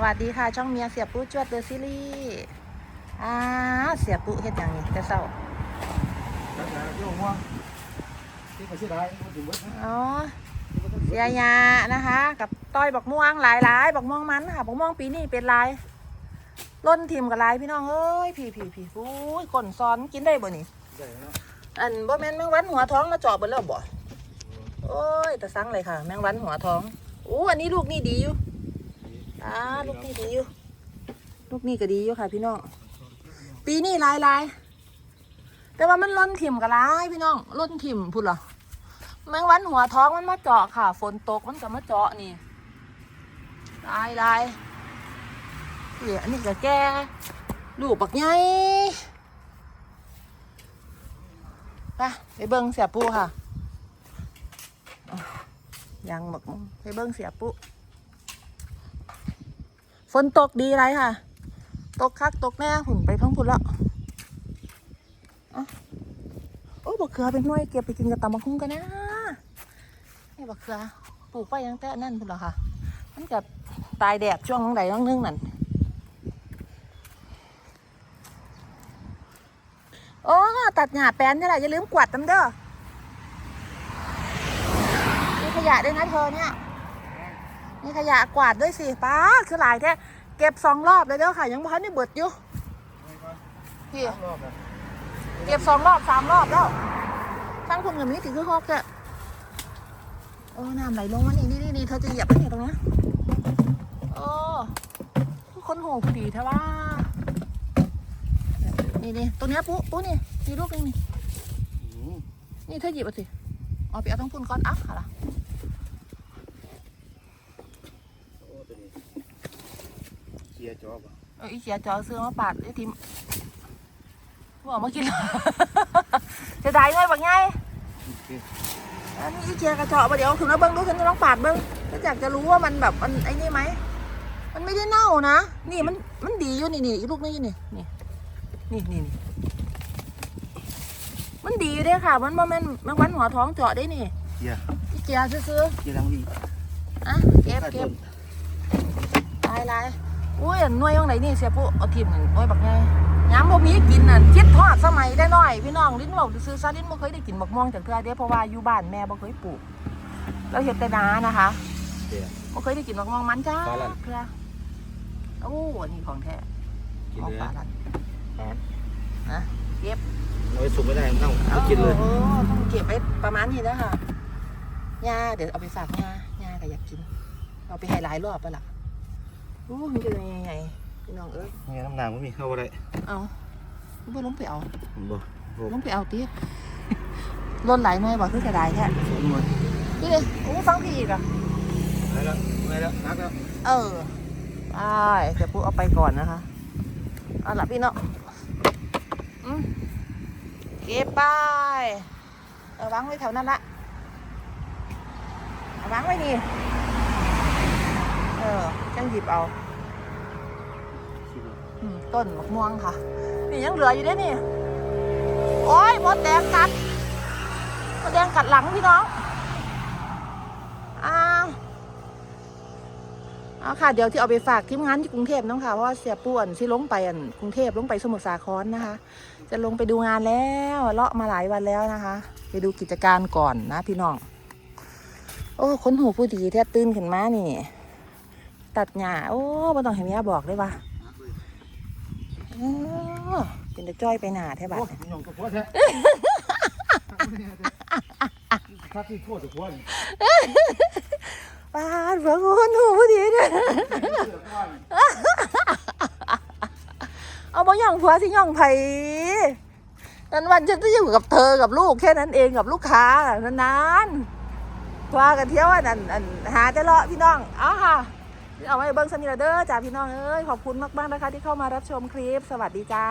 สวัสดีค่ะ ช่องเมียเสียปุ๊จวดเดอะซีรีส์อ้าเสียปุ๊เฮ็ดอย่างนี้แต่เศร้าอ๋อเสียยานะคะ กับต้อยบักม่วงหลายหลายบักม่วงมันค่ะบักม่วงปีนี้เป็นลายล้นทิมกับลายพี่น้องเอ้ยพี่พี่พี่อุ้ยก่นซ้อนกินได้บ่นี่อันบ่แม่นแมงวันหัวท้องมาจาะเบิดแล้วบ่โอ้ยแต่สั่งเลยค่ะ แมงวันหัวท้องอู้อันนี้ลูกนี่ดีอยู่ อ่าลูกนี่ดีอยู่ ลูกนี่ก็ดีอยู่ค่ะ พี่น้อง ปีนี้ลายลายแต่ว่ามันล้นถิ่มกับลายพี่น้องล้นถิ่มพูดเหรอแมงวันหัวท้องมันมาเจาะค่ะ ฝนตกมันก็มาเจาะนี่ลายลายเดี๋ยวอันนี้ก็แก่ลูกบักใหญ่ไปไปเบิ้งเสียปูค่ะยังบักม่วงไปเบิ้งเสียปู ฝนตกดีไรค่ะ ตกคักตกแน่หุ่นไปพิ่งพุ่นแล้วอะโอ้บักเขือเป็นน่วยเก็บไปกินกับตำบักหุ่งกันนะนี่บักเขือปลูกไปยังแต่นั่นพุ่นเหรอค่ะ มันกับตายแดดช่วงใดช่วงนึงนั่นโอ้ตัดหญ้าแปนนี่แหละอย่าลืมกวาดน้ำเด้อมีขยะด้วยนะเธอเนี่ย มีขยะกวาดด้วยสิป้าคือหลายแท้เก็บสองรอบเลยเด้อค่ะ ยังพันได้เบิดอยู่พี่เก็บสองรอบสามรอบแล้วทั้งคุณกับมิถือคือฮอกอะโอ้น้ำไหลลงมานี่นี่นี่นี่เธอจะเหยียบไหมเนี่ยตรงนั้นโอ้คนโหพอดีแท้ว่านี่นี่ตรงนี้ปุ๊ปุ๊นี่นี่ลูกนึงนี่นี่เธอหยิบเอาสิเอาไปเอาทั้งพุ่นก้อนอะค่ะล่ะ Chia cho vào เอออีเสียจอเสื้อมาปาดไอ้ทิมบอกมากินจะได้ไงบักไง Ok อันนี้อีเจียกระเจาะมาเดี๋ยวถึงแล้วเบิ้งดูฉันจะลองปาดเบิ้งก็อยากจะรู้ว่ามันแบบมันไอ้นี่ไหมมันไม่ได้เน่านะนี่มันมันดีอยู่นี่นี่อีลูกนี่นี่นี่นี่นี่นี่มันดีอยู่เด้ค่ะ มันโมเมนมันวันหัวท้องเจาะได้นี่ Chia อีเจียซื้อ Chia đang đi ๆอะเก็บเก็บลายลาย อุ้ยอันหน่วยยังไหนนี่เสียปุ๊เอาทิมหนึ่งหน่วยบักไงย้ำบ่มีกินน่ะคิดทอดสมัยได้น้อยพี่น้องลิ้นบอกซื้อซาลิ้นบ่เคยได้กินบักม่วงจากเทื่อเด้เพราะว่าอยู่บ้านแม่บ่เคยปลูกเราเห็ดแต่นานะคะ Để บ่เคยได้กินบักม่วงมันจ้าปลาลั่นเทื่อโอ้อันนี้ของแท้ Chia ของ lửa ปลาลัน Bán นะเก็บ Nói sụp cái này không Nó chia โอ้ lửa โหต้องเก็บไว้ประมาณนี้นะค่ะยาเดี๋ยวเอาไปฝากยายาก็อยากกิน เอาไปให้หลายรอบไปละโอ้มันจะยังไงพี่น้องเอ้ย Nghe năm nào cũng bị khâu đây เอาบ่ลงไปเอา Bờ ลงไปเอาตีล้นไหลหน่อยบอกคือเสียดายแท้ Đúng rồi ดูดิโอ้ฟังพี่อีกอะ Đấy đó Đây đó Nát đó เออไปเดี๋ยวปุ๊เอาไปก่อนนะคะเอาละพี่เนาะอืมเก็บไปเออวางไว้แถวนั้นละเอาวางไว้นี่ เออจังหยิบเอาอืมต้นมะม่วงค่ะ นี่ยังเหลืออยู่ด้นี่ โอ้ยมดแดงกัดมดแดงกัดหลังพี่น้องอ้าวเอาค่ะ เดี๋ยวที่เอาไปฝากทีมงานที่กรุงเทพน้องค่ะ เพราะว่าเสียป่วนที่ลงไปอันกรุงเทพลงไปสมุทรสาครนะคะ จะลงไปดูงานแล้วเลาะมาหลายวันแล้วนะคะ ไปดูกิจการก่อนนะพี่น้อง โอ้ คนหูผู้ดีแท้ตื่นขึ้นมานี่ ตัดหญ้าโอ้ไม่ต้องให้เมียบอกเลยว่า Nát đi โอ้เป็นตะจ้อยไปหนาแท้บัด Ôi, เนี่ย cái nhồng cái quá thế Khác đi thua được quá này ป้าดเบิ่งคนหูผู้ดีเนี่ย Chia quá này เอาบ่ย่องผัวสิย่องไผนั้นวันฉันจะอยู่กับเธอกับลูกแค่นั้นเองกับลูกค้านานๆพากันเที่ยวอันอันอันหาแต่เลาะพี่น้องเอาค่ะ เอาไว้เบิ้งสนิทเด้อจ้าพี่น้องเอ้ยขอบคุณมากๆนะคะที่เข้ามารับชมคลิป สวัสดีจ้า